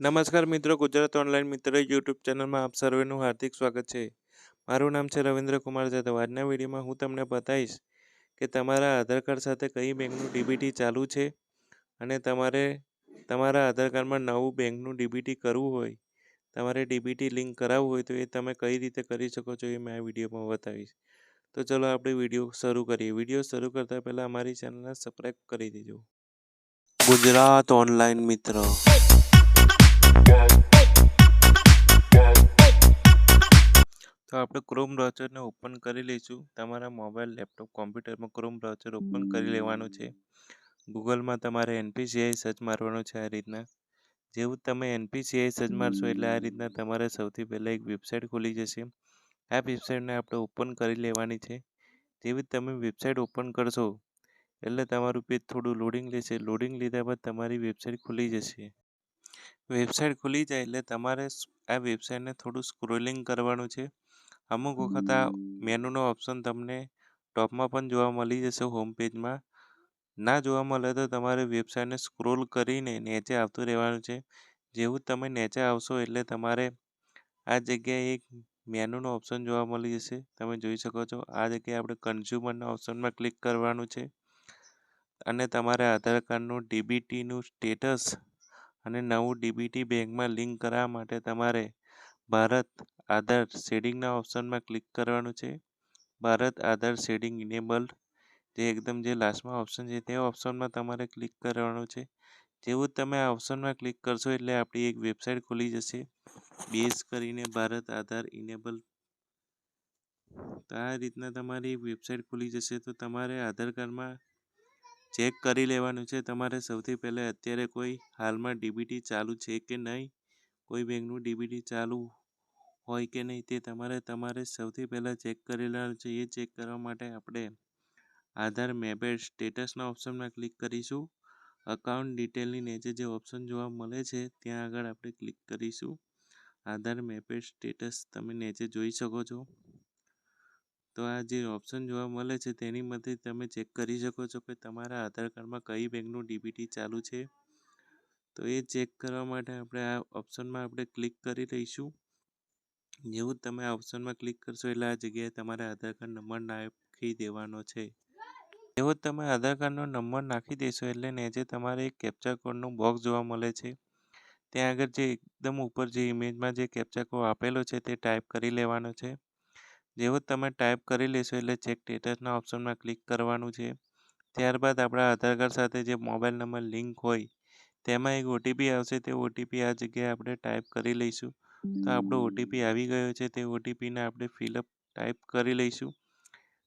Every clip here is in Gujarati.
નમસ્કાર મિત્રો, ગુજરાત ઓનલાઈન મિત્ર યુટ્યુબ ચેનલમાં આપ સર્વેનું હાર્દિક સ્વાગત છે. મારું નામ છે રવિન્દ્ર કુમાર જાદવ આજના વિડીયોમાં હું તમને બતાવીશ કે તમારા આધાર કાર્ડ સાથે કઈ બેંકનું ડીબીટી ચાલુ છે અને તમારે, તમારા આધાર કાર્ડમાં નવું બેંકનું ડીબીટી કરવું હોય, તમારે ડીબીટી લિંક કરાવવું હોય તો એ તમે કઈ રીતે કરી શકો છો એ મેં આ વિડીયોમાં બતાવીશ. તો ચલો આપણે વીડિયો શરૂ કરીએ. વીડિયો શરૂ કરતાં પહેલાં અમારી ચેનલને સબસ્ક્રાઈબ કરી દેજો. ગુજરાત ઓનલાઈન મિત્ર. તો આપણે ક્રોમ બ્રાઉઝરને ઓપન કરી લઈશું. તમારા મોબાઈલ લેપટોપ કોમ્પ્યુટરમાં ક્રોમ બ્રાઉઝર ઓપન કરી લેવાનું છે. ગૂગલમાં તમારે એનપીસીઆઈ સર્ચ મારવાનું છે આ રીતના. જેવું તમે એનપીસીઆઈ સર્ચ મારશો એટલે આ રીતના તમારે સૌથી પહેલાં એક વેબસાઇટ ખુલી જશે. આ વેબસાઇટને આપણે ઓપન કરી લેવાની છે. જેવી તમે વેબસાઇટ ઓપન કરશો એટલે તમારું પેજ થોડું લોડિંગ લેશે. લોડિંગ લીધા બાદ તમારી વેબસાઇટ ખુલી જશે. વેબસાઇટ ખુલી જાય એટલે તમારે આ વેબસાઇટને થોડું સ્ક્રોલિંગ કરવાનું છે. અમુક વખત આ મેનુનો ઓપ્શન તમને ટોપમાં પણ જોવા મળી જશે હોમ પેજમાં. ના જોવા મળે તો તમારે વેબસાઇટને સ્ક્રોલ કરીને નીચે આવતું રહેવાનું છે. જેવું તમે નીચે આવશો એટલે તમારે આ જગ્યાએ એક મેનુનો ઓપ્શન જોવા મળી જશે. તમે જોઈ શકો છો, આ જગ્યાએ આપણે કન્ઝ્યુમરના ઓપ્શનમાં ક્લિક કરવાનું છે. અને તમારે આધાર કાર્ડનું ડીબીટીનું સ્ટેટસ અને નવું ડીબીટી બેંકમાં લિંક કરાવવા માટે તમારે ભારત આધાર શેડિંગના ઓપ્શનમાં ક્લિક કરવાનું છે. ભારત આધાર શેડિંગ ઇનેબલ્ડ જે એકદમ જે લાસ્ટમાં ઓપ્શન છે તે ઓપ્શનમાં તમારે ક્લિક કરવાનું છે. જેવું તમે આ ઓપ્શનમાં ક્લિક કરશો એટલે આપણી એક વેબસાઇટ ખુલી જશે. બેઝ કરીને ભારત આધાર ઇનેબલ તો આ રીતના તમારી વેબસાઇટ ખુલી જશે તો તમારે આધાર કાર્ડમાં ચેક કરી લેવાનું છે. તમારે સૌથી પહેલાં અત્યારે કોઈ હાલમાં ડીબીટી ચાલુ છે કે નહીં? કોઈ બેંકનું ડીબીટી ચાલુ હોય કે નહીં તે તમારે તમારે સૌથી પહેલાં ચેક કરી લેવાનું છે. એ ચેક કરવા માટે આપણે આધાર મેપેડ સ્ટેટસના ઓપ્શનમાં ક્લિક કરીશું. અકાઉન્ટ ડિટેલની નીચે જે ઓપ્શન જોવા મળે છે ત્યાં આગળ આપણે ક્લિક કરીશું. આધાર મેપેડ સ્ટેટસ તમે નીચે જોઈ શકો છો. તો આ જે ઓપ્શન જોવા મળે છે તેની મદદથી તમે ચેક કરી શકો છો કે તમારા આધાર કાર્ડમાં કઈ બેંકનું ડીબીટી ચાલુ છે. તો એ ચેક કરવા માટે આપણે આ ઓપ્શનમાં આપણે ક્લિક કરી લઈશું. જેવું તમે આ ઓપ્શનમાં ક્લિક કરશો એટલે આ જગ્યાએ તમારે આધાર કાર્ડ નંબર નાખી દેવાનો છે. જેવો તમે આધાર કાર્ડનો નંબર નાખી દેશો એટલે નીચે તમારે એક કેપ્ચા કોડનું બોક્સ જોવા મળે છે. ત્યાં આગળ જે એકદમ ઉપર જે ઇમેજમાં જે કેપ્ચા કોડ આપેલો છે તે ટાઈપ કરી લેવાનો છે. જેવો તમે ટાઈપ કરી લેશો એટલે ચેક સ્ટેટસના ઓપ્શનમાં ક્લિક કરવાનું છે. ત્યારબાદ આપણા આધાર કાર્ડ સાથે જે મોબાઈલ નંબર લિંક હોય, તેમાં એક ઓટીપી આવશે. તે ઓટીપી આ જગ્યાએ આપણે ટાઈપ કરી લઈશું. તો આપણો ઓટીપી આવી ગયો છે. તે ઓટીપીને આપણે ફિલઅપ ટાઈપ કરી લઈશું.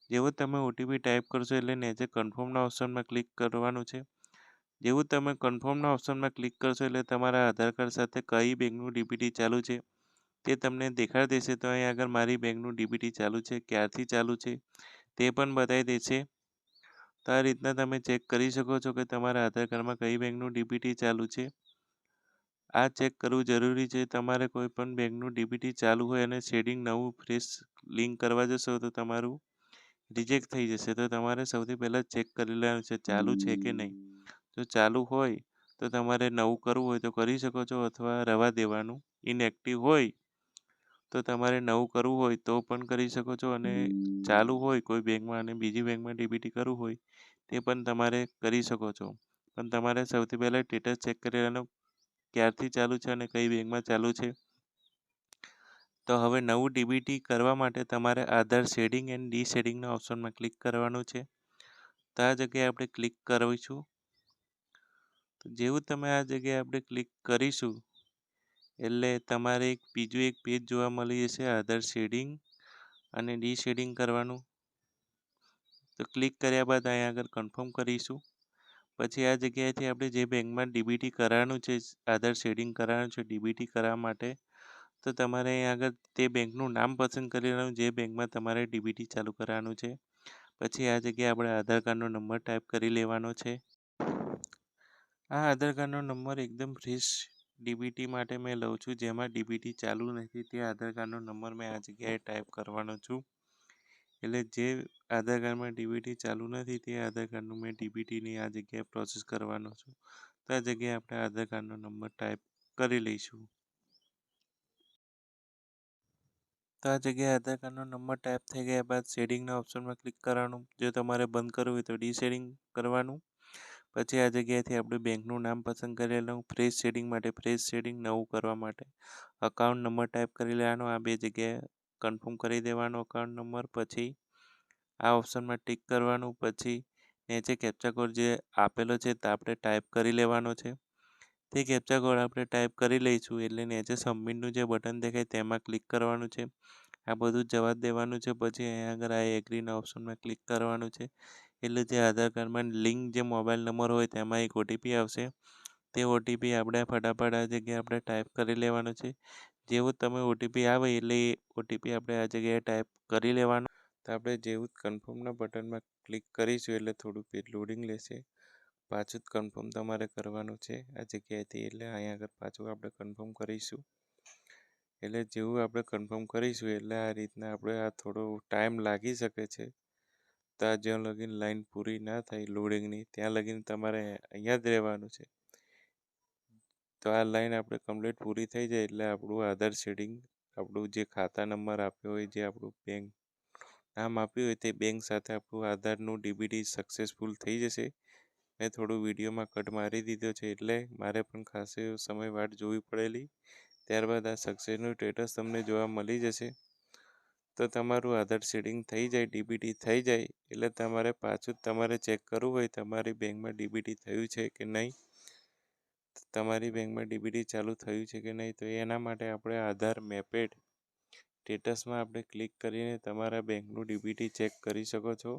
જેવો તમે ઓટીપી ટાઈપ કરશો એટલે નીચે કન્ફર્મના ઓપ્શનમાં ક્લિક કરવાનું છે. જેવું તમે કન્ફર્મના ઓપ્શનમાં ક્લિક કરશો એટલે તમારા આધાર કાર્ડ સાથે કઈ બેંકનું ડીપીટી ચાલુ છે. તે તમને દેખાડી દેશે, તો અહીં આગળ મારી બેંકનું ડીબીટી ચાલુ છે. ક્યારથી ચાલુ છે તે પણ બતાવી દેશે. તો આ રીતના તમે ચેક કરી શકો છો કે તમારા આધાર કાર્ડમાં કઈ બેંકનું ડીબીટી ચાલુ છે. આ ચેક કરવું જરૂરી છે. તમારે કોઈ પણ બેંકનું ડીબીટી ચાલુ હોય અને શેડિંગ નવું, ફ્રેશ લિંક કરવા જશો તો તમારું રિજેક્ટ થઈ જશે. તો તમારે સૌથી પહેલાં ચેક કરી લેવાનું છે, ચાલુ છે કે નહીં. જો ચાલુ હોય તો તમારે નવું કરવું હોય તો કરી શકો છો અથવા રવા દેવાનું. ઇનએક્ટિવ હોય તો તમારે નવું કરવું હોય તો પણ કરી શકો છો અને ચાલુ હોય, કોઈ બેંકમાં અને બીજી બેંકમાં ડીબીટી કરવું હોય તે પણ તમારે કરી શકો છો. પણ તમારે સૌથી પહેલાં સ્ટેટસ ચેક કરી લેવાનું ક્યારથી ચાલુ છે અને કઈ બેંકમાં ચાલુ છે? તો હવે નવું ડીબીટી કરવા માટે તમારે આધાર શેડિંગ એન્ડ ડી શેડિંગના ઓપ્શનમાં ક્લિક કરવાનું છે. તો આ જગ્યાએ આપણે ક્લિક કરીશું. જેવું તમે આ જગ્યાએ આપણે ક્લિક કરીશું એટલે તમારે એક બીજું એક પેજ જોવા મળી જશે આધાર શેડિંગ અને ડી શેડિંગ કરવાનું. તો ક્લિક કર્યા બાદ અહીંયા આગળ કન્ફર્મ કરીશું. પછી આ જગ્યાએથી આપણે જે બેંકમાં ડીબીટી કરાવવાનું છે આધાર શેડિંગ કરાવવાનું છે ડીબીટી કરાવવા માટે, તો તમારે અહીં આગળ તે બેંકનું નામ પસંદ કરી લેવાનું, જે બેંકમાં તમારે ડીબીટી ચાલુ કરાવવાનું છે. પછી આ જગ્યાએ આપણે આધાર કાર્ડનો નંબર ટાઈપ કરી લેવાનો છે. આ આધાર કાર્ડનો નંબર એકદમ ફ્રેશ ડીબીટી માટે મેં લઉં છું. જેમાં ડીબીટી ચાલુ નથી, તે આધાર કાર્ડનો નંબર મેં આ જગ્યાએ ટાઈપ કરવાનો છું. એટલે જે આધાર કાર્ડમાં ડીબીટી ચાલુ નથી, તે આધાર કાર્ડનું મેં ડીબીટીની આ જગ્યાએ પ્રોસેસ કરવાનો છું. તો આ જગ્યાએ આપણે આધાર કાર્ડનો નંબર ટાઈપ કરી લઈશું. તો આ જગ્યાએ આધાર કાર્ડનો નંબર ટાઈપ થઈ ગયા બાદ શેડિંગના ઓપ્શનમાં ક્લિક કરવાનું. જો તમારે બંધ કરવું હોય તો ડીશેડિંગ કરવાનું. પછી આ જગ્યાએથી આપણે બેંકનું નામ પસંદ કરી લેવાનું ફ્રેશ શેડિંગ માટે ફ્રેશ શેડિંગ નવું કરવા માટે. અકાઉન્ટ નંબર ટાઈપ કરી લેવાનો, આ બે જગ્યાએ કન્ફર્મ કરી દેવાનો અકાઉન્ટ નંબર પછી આ ઓપ્શનમાં ટિક કરવાનું, પછી નીચે કેપ્ચા કોડ જે આપેલો છે તે આપણે ટાઈપ કરી લેવાનો છે. તે કેપ્ચા કોડ આપણે ટાઈપ કરી લઈશું, એટલે નીચે સબમિટનું જે બટન દેખાય તેમાં ક્લિક કરવાનું છે. આ બધું જવા દેવાનું છે, પછી અહીંયા આગળ આ એગ્રીના ઓપ્શનમાં ક્લિક કરવાનું છે. એટલે જે આધાર કાર્ડમાં લિંક જે મોબાઈલ નંબર હોય તેમાં એક ઓટીપી આવશે. તે ઓટીપી આપણે ફટાફટ આ જગ્યાએ આપણે ટાઈપ કરી લેવાનો છે. જેવું તમે ઓટીપી આવે એટલે એ ઓટીપી આપણે આ જગ્યાએ ટાઈપ કરી લેવાનો. તો આપણે જેવું જ કન્ફર્મના બટનમાં ક્લિક કરીશું એટલે થોડું પેજ લોડિંગ લેશે. પાછું જ કન્ફર્મ તમારે કરવાનું છે આ જગ્યાએથી એટલે અહીંયા આગળ પાછું આપણે કન્ફર્મ કરીશું. એટલે જેવું આપણે કન્ફર્મ કરીશું એટલે આ રીતના આપણે આ થોડો ટાઈમ લાગી શકે છે. તો આ જ્યાં લગીન લાઈન પૂરી ના થાય, લોડિંગની, ત્યાં લગીન તમારે અહીંયા જ રહેવાનું છે. તો આ લાઈન આપણે કમ્પ્લીટ પૂરી થઈ જાય એટલે આપણું આધાર શેડિંગ આપણું જે ખાતા નંબર આપ્યો હોય, જે આપણું બેંક નામ આપ્યું હોય, તે બેંક સાથે આપણું આધારનું ડીબીડી સક્સેસફુલ થઈ જશે. મેં થોડું વિડીયોમાં કટ મારી દીધો છે એટલે મારે પણ ખાસે સમય વાટ જોવી પડેલી. ત્યારબાદ આ સક્સેસનું સ્ટેટસ તમને જોવા મળી જશે. તો તમારું આધાર શેડિંગ થઈ જાય, ડીબીટી થઈ જાય, એટલે તમારે પાછું તમારે ચેક કરવું હોય, તમારી બેંકમાં ડીબીટી થયું છે કે નહીં? તમારી બેંકમાં ડીબીટી ચાલુ થયું છે કે નહીં? તો એના માટે આપણે આધાર મેપેડ સ્ટેટસમાં આપણે ક્લિક કરીને તમારા બેંકનું ડીબીટી ચેક કરી શકો છો.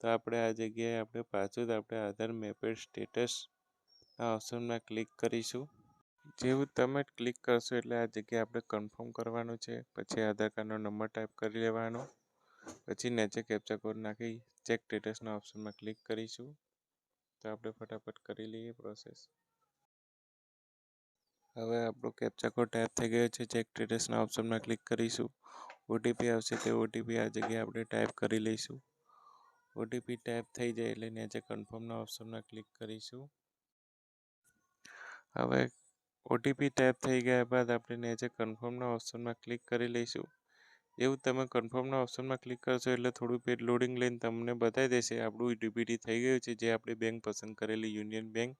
તો આપણે આ જગ્યાએ આપણે પાછું જ આપણે આધાર મેપેડ સ્ટેટસના ઓપ્શનમાં ક્લિક કરીશું. જેવું તમે ક્લિક કરશો એટલે આ જગ્યાએ આપણે કન્ફર્મ કરવાનું છે, પછી આધાર કાર્ડનો નંબર ટાઈપ કરી લેવાનો, પછી નીચે કેપ્ચા કોડ નાખી ચેક સ્ટેટસના ઓપ્શનમાં ક્લિક કરીશું, તો આપણે ફટાફટ કરી લઈએ પ્રોસેસ હવે આપણો કેપ્ચા કોડ ટાઈપ થઈ ગયો છે ચેક સ્ટેટસના ઓપ્શનમાં ક્લિક કરીશું. ઓટીપી આવશે તે ઓટીપી આ જગ્યાએ આપણે ટાઈપ કરી લઈશું. ઓટીપી ટાઈપ થઈ જાય એટલે નીચે કન્ફર્મના ઓપ્શનમાં ક્લિક કરીશું. હવે ઓટીપી ટાઈપ થઈ ગયા બાદ આપણે નીચે કન્ફર્મના ઓપ્શનમાં ક્લિક કરી લઈશું. એવું તમે કન્ફર્મના ઓપ્શનમાં ક્લિક કરશો એટલે થોડું પેજ લોડિંગ લઈને તમને બતાવી દેશે આપણું ડીબીટી થઈ ગયું છે જે આપણે બેંક પસંદ કરેલી યુનિયન બેંક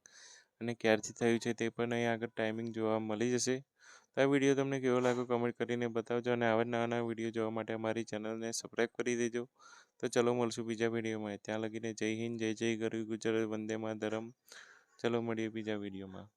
અને ક્યારથી થયું છે તે પણ અહીં આગળ ટાઈમિંગ જોવા મળી જશે. તો આ વીડિયો તમને કેવો લાગ્યો કમેન્ટ કરીને બતાવજો અને આવા નવા નવા વીડિયો જોવા માટે અમારી ચેનલને સબસ્ક્રાઈબ કરી દેજો. તો ચલો મળશું બીજા વિડીયોમાં ત્યાં લગીને જય હિન્દ, જય જય ગરવી ગુજરાત, વંદે ધરમ ચલો મળીએ બીજા વિડીયોમાં